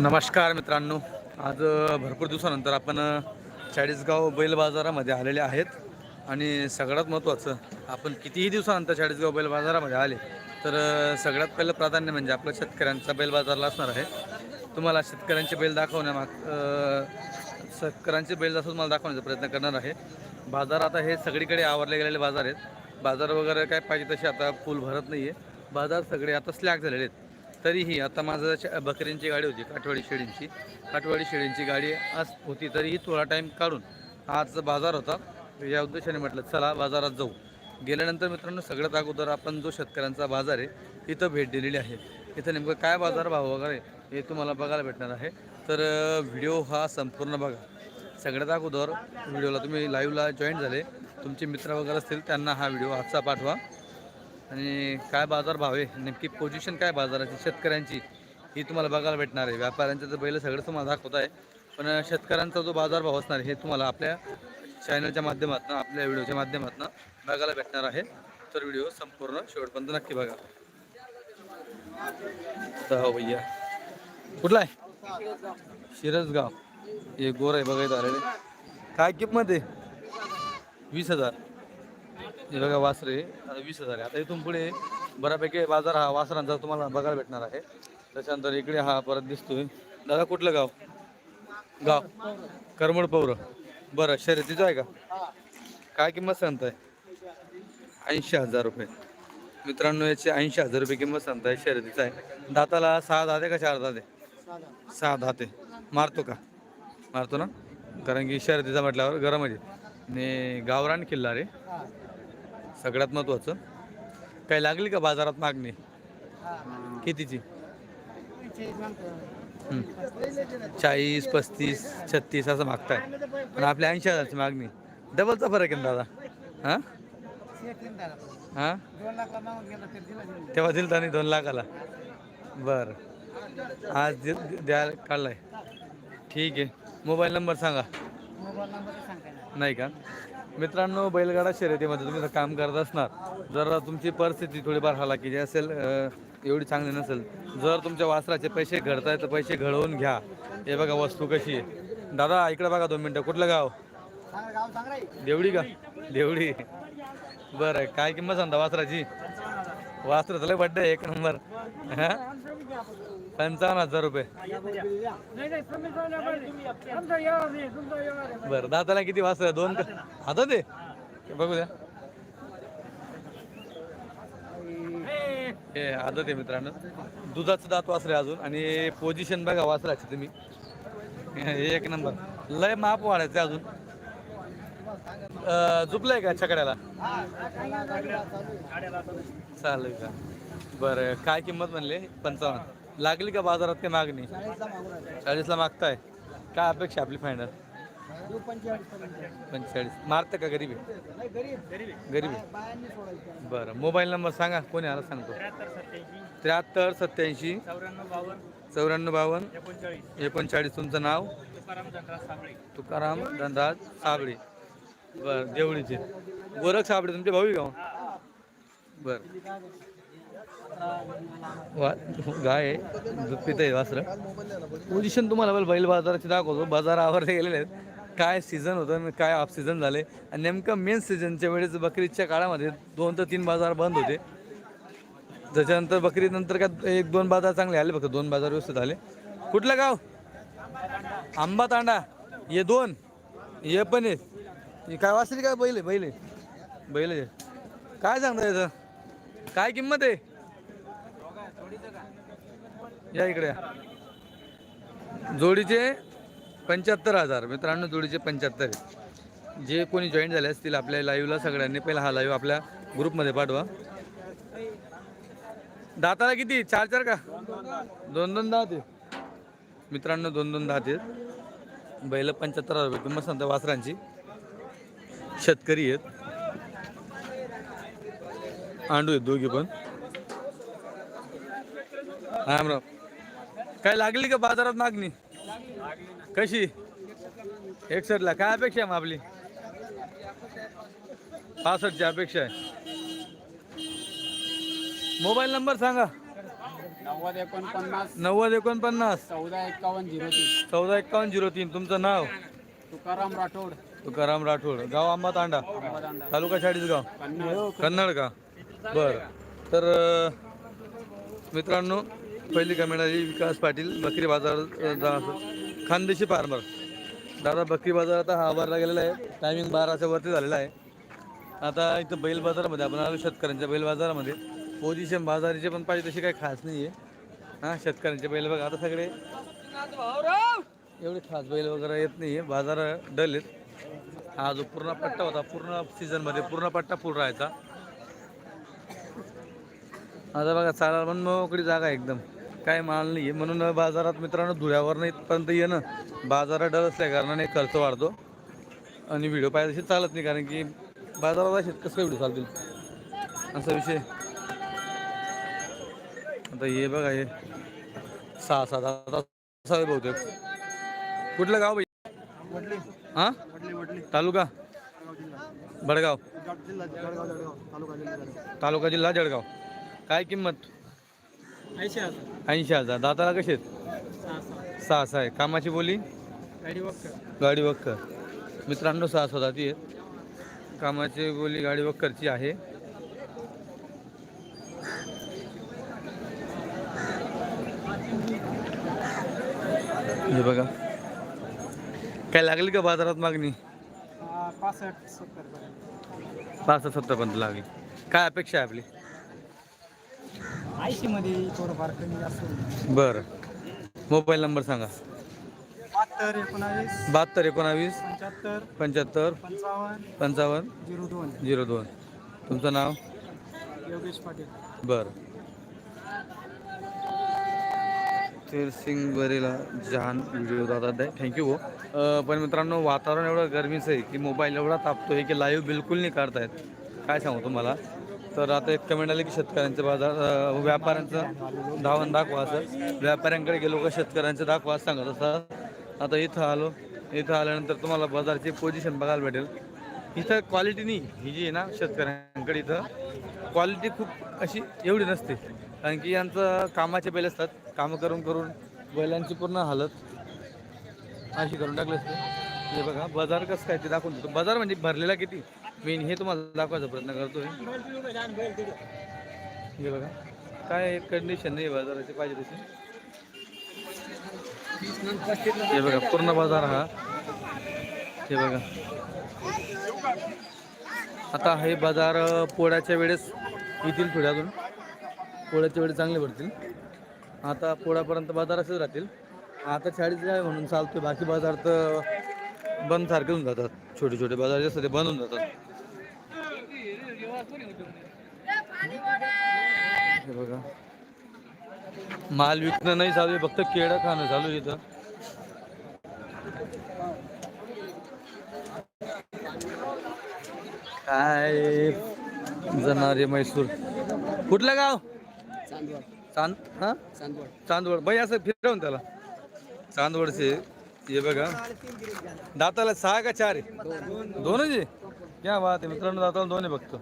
नमस्कार मित्रांनो. आज भरपूर दिवसानंतर आपण चाळीसगाव बैल बाजारामध्ये आलेले आहेत. आणि सगळ्यात महत्त्वाचं आपण कितीही दिवसानंतर चाळीसगाव बैल बाजारामध्ये आले तर सगळ्यात पहिलं प्राधान्य म्हणजे आपलं शेतकऱ्यांचा बैल बाजारला असणार आहे. तुम्हाला शेतकऱ्यांचे बैल दाखवण्यामाग शेतकऱ्यांचे बैल असं तुम्हाला दाखवण्याचा प्रयत्न करणार आहे. बाजार आता हे सगळीकडे आवरले गेलेले बाजार आहेत. बाजार वगैरे काय पाहिजे तसे आता फुल भरत नाही आहे बाजार सगळे आता स्लॅग झालेले आहेत. तरीही आता माझं श- बकरींची गाडी होती काठवाडी शेळींची. काठवाडी शेळींची गाडी आज होती तरीही थोडा टाईम काढून आज बाजार होता. या उद्देशाने म्हटलं चला बाजारात जाऊ. गेल्यानंतर मित्रांनो सगळ्यात अगोदर आपण जो शेतकऱ्यांचा बाजार आहे इथं भेट दिलेली आहे. इथं नेमकं काय बाजार भाव वगैरे हे तुम्हाला बघायला भेटणार आहे. तर व्हिडिओ हा संपूर्ण बघा. सगळ्यात अगोदर व्हिडिओला तुम्ही लाईव्हला जॉईन झाले. तुमचे मित्र वगैरे असतील त्यांना हा व्हिडिओ आजचा पाठवा. आणि काय बाजार भाव आहे? नेमकी पोझिशन काय बाजाराची शेतकऱ्यांची? ही तुम्हाला बघायला भेटणार आहे. व्यापाऱ्यांचं तर बैल सगळं तुम्हाला दाखवत आहे. पण शेतकऱ्यांचा जो बाजार भाव असणार आहे हे तुम्हाला आपल्या चॅनलच्या माध्यमातून आपल्या व्हिडिओच्या माध्यमातून बघायला भेटणार आहे. तर व्हिडिओ संपूर्ण शेवटपर्यंत नक्की बघा. तर हो भैया. कुठला आहे? शिरसगाव. हे गोर आहे बघायचं आलेले. काय किंमत आहे? वीस हजार. हे बघा वासरे आता वीस हजार आहे. आता इथून पुढे बऱ्यापैकी बाजार हा वासरांचा तुम्हाला बघायला भेटणार आहे. त्याच्यानंतर इकडे हा परत दिसतोय. दादा कुठलं गाव? गाव. करमड पौर बरं शर्यतीचं आहे का? काय किंमत सांगताय? ऐंशी हजार रुपये. मित्रांनो याची ऐंशी हजार रुपये किंमत सांगताय शर्यतीचं आहे. दाताला सहा दाते का चार दाते? सहा दाते. मारतो का? मारतो ना? कारण की शर्यतीचा म्हटल्यावर गरम आहे. आणि गावरान किल्ला रे सगळ्यात महत्वाचं. काही लागली का बाजारात मागणी? कितीची. चाळीस पस्तीस छत्तीस असं मागताय. पण आपल्या ऐंशी हजारची मागणी. डबलचा फरक आहे ना दादा? हां? हां? तेव्हा दिल नाही दोन लाखाला. बरं. आज द्या काढलाय. ठीक आहे. मोबाईल नंबर सांगा. नाही का? मित्रांनो बैलगाडा शर्यतीमध्ये तुम्ही जर काम करत असणार. जर तुमची परिस्थिती थोडीफार हालाकीची असेल एवढी चांगली नसेल जर तुमच्या वासराचे पैसे घडताय तर पैसे घडवून घ्या. हे बघा वस्तू कशी आहे. दादा इकडे बघा दोन मिनटं कुठलं गाव? देवडी का? देवडी. बरं काय किंमत सांगता वासराची? वासर झालं बड्डे एक नंबर हा? पंचावन्न हजार रुपये. बरं दाताला किती वासर दोन आता ते? बघू द्या. हे आता ते मित्रांनो. दुधाचं दात वासरे अजून आणि पोझिशन बघा वासराची तुम्ही. एक नंबर लय माप वाढायचं अजून. अं, झुपलंय का छकड्याला? चालेल का? बरं काय किंमत म्हणले? पंचावन्न. लागली का बाजारात ते मागणी? चाळीसला मागताय. काय अपेक्षा आपली फायनल पंचेचाळीस. मारतं का गरीब? गरीबी. बरं मोबाईल नंबर सांगा कोणी आला सांगतो? त्र्याहत्तर सत्याऐंशी. चौऱ्याण्णव बावन्न. एकोणचाळीस. तुमचं नाव? तुकाराम धनराज साबळे. बरं देवळीचे. गोरख साबळे तुमचे भाऊ गाव हो? बरं. वा गाय आहे. पित आहे वासर. पोझिशन तुम्हाला बैल बैल बाजाराची दाखवतो. बाजार आवरले गेलेले आहेत. काय सीझन होतं आणि काय ऑफ सीझन झाले? आणि नेमकं मेन सीझनच्या वेळेस बकरीच्या काळामध्ये दोन ते तीन बाजार बंद होते. त्याच्यानंतर बकरीनंतर काय एक दोन बाजार चांगले आले. फक्त दोन बाजार व्यवस्थित आले. कुठलं गाव? आंबा तांडा. ये दोन. ये पण आहे काय वाचली काय बैल आहे? बैल आहे. बैल काय सांगता याचं काय किंमत आहे? या इकडे या. जोडीचे पंच्याहत्तर हजार. मित्रांनो जोडीचे पंच्याहत्तर जे कोणी जॉईन झाले असतील आपल्या लाईव्हला सगळ्यांनी पहिला हा लाईव्ह आपल्या ग्रुपमध्ये पाठवा. दाताला किती? चार चार का? दोन दोन दहा ते मित्रांनो दोन दोन दहा ते बैल पंच्याहत्तर हजार रुपये. किंमत सांगता वासरांची. शेतकरी आहेत. आंडू आहेत दोघी पण. राम राम काय लागली का बाजारात मागणी? कशी? एकसठला काय अपेक्षा आहे मग आपली? पासष्टची अपेक्षा आहे. मोबाईल नंबर सांगा. नव्वद एकोणपन्नास. नव्वद एकोणपन्नास. चौदा एक्कावन्न झिरो तीन. चौदा एक्कावन्न झिरो तीन. तुमचं नाव? तुकाराम राठोड. तुकाराम राठोड. गाव आंबा तांडा तालुका चाळीसगाव कन्नड का? बर. तर मित्रांनो पहिली कमेंट आली विकास पाटील बकरी बाजार खानदेशी फार्मर. दादा बकरी बाजार आता हा भरला गेलेला आहे. टायमिंग बाराच्या वरती झालेला आहे. आता इथं बैल बाजारामध्ये आपण आलो शेतकऱ्यांच्या बैल बाजारामध्ये. पोझिशन बाजाराचे पण पाहिजे तशी काही खास नाही आहे हां शेतकऱ्यांचे बैल बघा. आता सगळे एवढे खास बैल वगैरे येत नाही आहे बाजार डल आहेत. हा जो पूर्ण पट्टा होता पूर्ण सीझनमध्ये पूर्ण पट्टा फुल राहायचा. आता बघा चालायला पण मोकळी जागा एकदम. काय माल नाही आहे म्हणून बाजारात मित्रांनो धुळ्यावर नाही इथपर्यंत ये ना बाजारात डल असल्या कारणाने खर्च वाढतो. आणि व्हिडिओ पाहिजे तशी चालत नाही कारण की बाजारात असे कसं व्हिडिओ चालतील? असा विषय. आता हे बघा हे सहा सात आता सहा बहुतेक. कुठलं गाव भाई? हां? तालुका? बडगाव. तालुका जिल्हा जळगाव. काय किंमत? ऐंशी हजार. ऐंशी हजार. दाताला कसे आहेत? सहा सहा. सहा सहा आहे कामाची बोली? गाडी वक्कर. गाडी वक्कर. मित्रांनो सहा सहा ती आहेत. कामाची बोली गाडी वक्करची आहे. हे बघा. काय लागली का बाजारात मागणी? पासष्ट सत्तर पर्यंत. पाच सत्तर पर्यंत लागली. काय अपेक्षा आहे आपली? ऐंशी मध्ये थोडंफार कमी बरं. मोबाईल नंबर सांगा. बहात्तर एकोणावीस बहात्तर एकोणावीस पंच्याहत्तर पंच्याहत्तर पंचावन्न पंचावन्न झिरो दोन. झिरो दोन. तुमचं नाव? योगेश पाटील. बरं. सिंग बरेला जहान व्हिडिओ दादा आहे थँक्यू हो. अं, पण मित्रांनो वातावरण एवढं गरमीचं आहे की मोबाईल एवढा तापतो आहे की लाईव्ह बिलकुल नाही काढतायत. काय सांगू तुम्हाला? तर आता एक कमेंट आली की शेतकऱ्यांचे बाजार व्यापाऱ्यांचं धावण दाखवा असं. व्यापाऱ्यांकडे गेलो का शेतकऱ्यांचं दाखवा सांगत असतात. आता इथं आलो इथं आल्यानंतर तुम्हाला बाजारची पोझिशन बघायला भेटेल. इथं क्वालिटी नाही ही जी आहे ना शेतकऱ्यांकडे इथं क्वालिटी खूप अशी एवढी नसते. कारण की यांचं कामाचे बैल असतात कामं करून करून बैलांची पूर्ण हालत अशी करून टाकली असते. हे बघा बाजार कसं काय ते दाखवून देतो. बाजार म्हणजे भरलेला किती? मेन हे तुम्हाला दाखवायचा प्रयत्न करतोय. हे बघा. काय कंडिशन नाही बाजाराची पाहिजे तशी? हे बघा पूर्ण बाजार हा. हे बघा. आता हे बाजार पोळ्याच्या वेळेस येतील थोडे अजून. पोळ्याच्या वेळेस चांगले भरतील. आता पोळ्यापर्यंत बाजार असेच राहतील. आता चाळीस आहे म्हणून चालतोय. बाकी बाजार तर बंद सारखे होऊन जातात. छोटे छोटे बाजार जे असतात ते बंद होऊन जातात. हे बघा माल विकणं नाही चालू आहे फक्त केळं खाणं चालू आहे इथं. काय? जनारे मैसूर कुठलं गाव? चांद हा? चांदवड. चांदवड बाई असं फिरवून त्याला. चांदवडचे हे बघा. दाताला सहा का चार आहे? दोनच आहे? क्या बात आहे मित्रांनो दाताला दोन आहे बघतो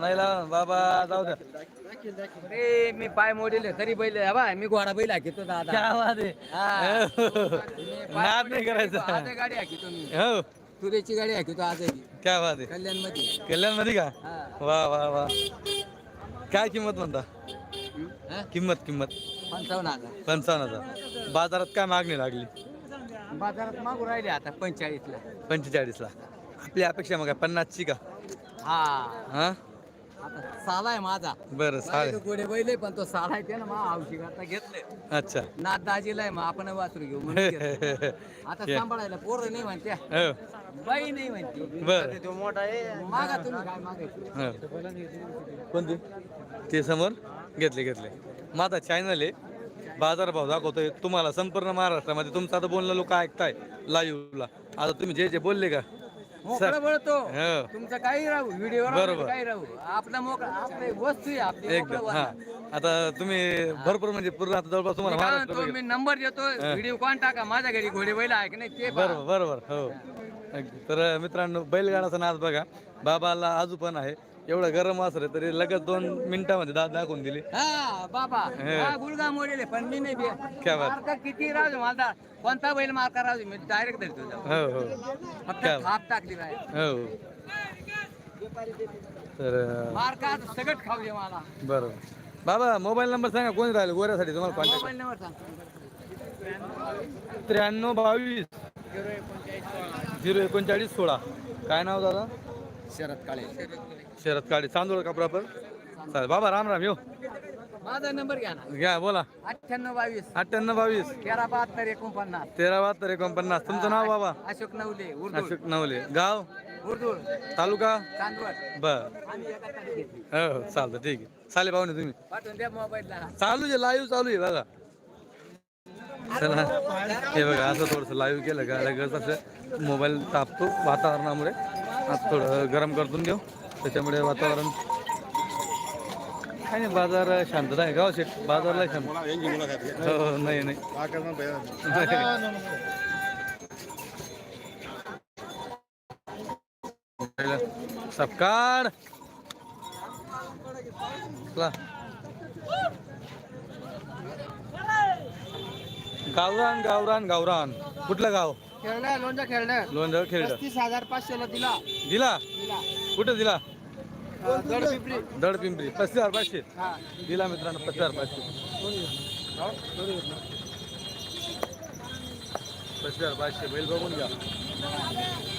नाही लावा. बाबा जाऊ द्या. अरे मी पाय मोडेल तरी बैल बाय मी घोडा बैल हाकितो दादा. क्या बात आहे नाद नाही करायचा. आज गाडी हाकितो मी हो. तुरेची गाडी हाकितो क्या बात आहे कल्याणमध्ये कल्याणमध्ये का? हा. वा वा वा. काय किंमत म्हणता? हा? किंमत किंमत. पंचावन्न हजार. पंचावन्न हजार. बाजारात काय मागणी लागली? बाजारात मागू राहिले आता पंचेचाळीस ला पंचेचाळीसला. आपली अपेक्षा मग काय पन्नासची का? हा. हा? आता साला आहे माझा. बरं चालेल गोडे बैल आहे, पण तो साला आहे ना मा औषध आता घेतले. अच्छा. नाथ दाजीला आहे मग आपण वासरू घेऊ म्हणून घेतलं. आता सांभाळायला पोरं नाही म्हणत्या. हो. बाई नाही म्हणते. बर. तो मोठा आहे. मागा तुम्ही काय मागायचं? कोणती? ते समोर? घेतले घेतले. माझा चॅनल आहे. बाजार भाव दाखवतोय. तुम्हाला संपूर्ण महाराष्ट्रामध्ये तुमचं आता बोलणं लोक ऐकताय लाईव्हला आता तुम्ही जे जे बोलले का? मोकळं बोलतो. हो. तुमचं काही राहू व्हिडिओ बरोबर. काही राहू. आपला मोकळा आपली वस्तू आहे आपली एकदम हा. आता तुम्ही भरपूर म्हणजे पूर्ण आता जवळपास तुम्हाला काय महाराष्ट्र म्हणतो, मी नंबर देतो व्हिडिओ कोण टाका? माझ्या घरी घोडे बैल आहे की नाही ते पहा. बरोबर बरोबर हो. अगदी. तर मित्रांनो बैलगाडाचा नाद बघा. बाबाला आजू पण आहे. एवढं गरम असलं तरी लगेच दोन मिनिटामध्ये दात दाखवून दिली. हा बाबा हे. हा गुडगा मोडेले पण मी नाही बे. क्या बात. मार्क किती राहू दे मला कोणता बैल मार्का राहू दे मी डायरेक्ट धरतो जाऊ. हो हो. फक्त क्या थाप टाकली हो. तर अं, मार्का सगळं खाऊ दे मला. बरं बाबा मोबाईल नंबर सांगा कोणी राहिलं? गोऱ्यासाठी तुम्हाला कॉन्टॅक्ट मोबाईल नंबर सांग. त्र्याण्णव बावीस. झिरो एकोणचाळीस सोळा. काय नाव दादा? शरद काळे. शरद काळे. चांदोळ का प्रॉपर चालेल. बाबा राम राम. येऊ. माझा नंबर घ्या ना. घ्या बोला. अठ्ठ्याण्णव बावीस. अठ्ठ्याण्णव बावीस. तेरा बहात्तर एकोणपन्नास. तेरा बहात्तर एकोणपन्नास. तुमचं नाव बाबा? अशोक नवले उर्दू. अशोक नवले. गाव? उर्दू. तालुका? चांदवड. बर. आम्ही एका तारीख घेतली. हो हो. चालतं. ठीक आहे. चालेल पाहुणे तुम्ही. पाठवून द्या मोबाईलला. चालू आहे लाईव्ह चालू आहे बघा. चला. हे बघा असं थोडंसं लाईव्ह केलं का? लगेच असं मोबाईल तापतो वातावरणामुळे. आज थोडं गरम करतून घेऊ. त्याच्यामुळे वातावरण काय नाही बाजार शांतता आहे गाव शेट बाजारला शांत. हो हो, नाही नाही. चला. गावरान गावरान गावरान. कुठलं गाव? खेळलं लोणचं खेळलं लोणजळ खेळ पस्तीस हजार पाचशेला दिला. दिला? दिला? कुठं दिला? पिंपरी. दड पिंपरी. पस्तीस हजार पाचशे? हा. दिला मित्रांनो पस्तीस हजार पाचशे. पस्तीस हजार पाचशे. बैल बघून घ्या.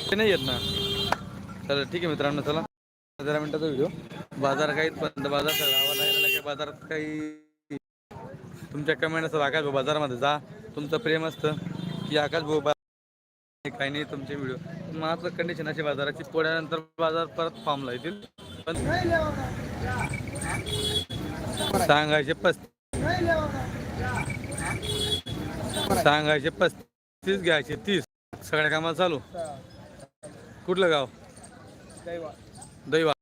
ते नाही येत ना. चला ठीक आहे मित्रांनो चला. पंधरा मिनिटाचा व्हिडिओ. बाजार काही पण बाजार बाजारात काही तुमच्या कमेंट असतात आकाश भाऊ बाजारामध्ये जा. तुमचं प्रेम असतं की आकाश भाऊ काही नाही तुमचे व्हिडिओ मात्र कंडिशन अशी बाजाराची पोळ्यानंतर बाजार परत फॉर्मला येतील. पण सांगायचे पस्तीस. सांगायचे पस्तीस घ्यायचे तीस. सगळ्या कामाला चालू. कुठलं गाव? दैवा.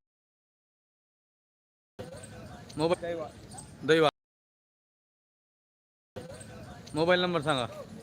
मोबाईल दैवा. मोबाईल नंबर सांगा.